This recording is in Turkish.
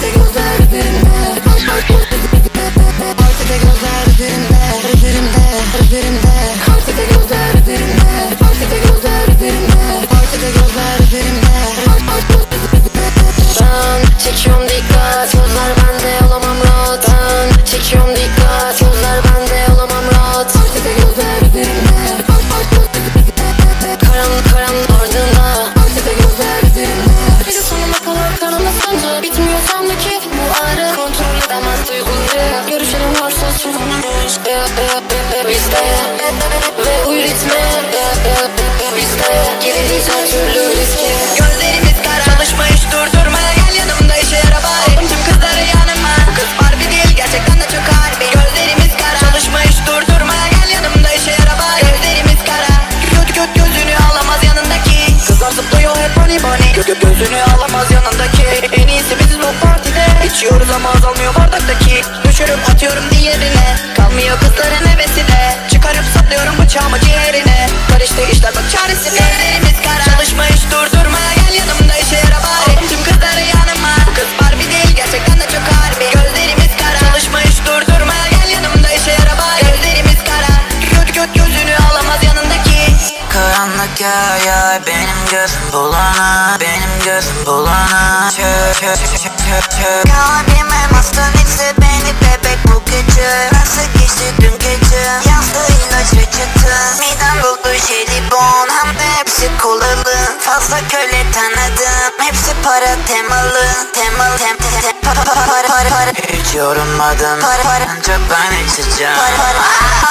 te sancı Bitmiyor sanki bu ağrı Kontrol edemez duyguları. Görüşelim varsa sorunumuz Bizde. Ve uyu ritme. Bizde. Geleceğiz her türlü riske. Gözlerimiz kara. Çalışma hiç durdurma. Gel yanımda işe yara bari Tüm kızları yanıma. Bu Kız Barbie değil gerçekten de çok harbi Gözlerimiz kara. Çalışma hiç durdurma. Gel yanımda işe yara bari Gözlerimiz kara. Göt göt gözünü alamaz yanındaki. Kızlar zıplıyor hep bunny bunny Gö gö gözünü alamaz yanındaki İçiyoruz ama azalmıyor bardaktaki. Düşürüp atıyorum diğerine. Kalmıyor kızların hevesine Çıkarıp saplıyorum bıçağımı ciğerine. Karıştı işler bak çaresine ya ya benim gözüm bulana Benim gözüm bulana Çö çö çö çö çö Kalbime hastın etse beni bebek bu gece Nasıl geçti dün gece Yazdı ilaç reçete Midem buldu jelibon Hem de hepsi kolalı Fazla köle tanıdım Hepsi para temalı Temalı tem tem tem pa- pa- pa- para para para Hiç yorulmadım Para para Ancak ben içeceğim Para para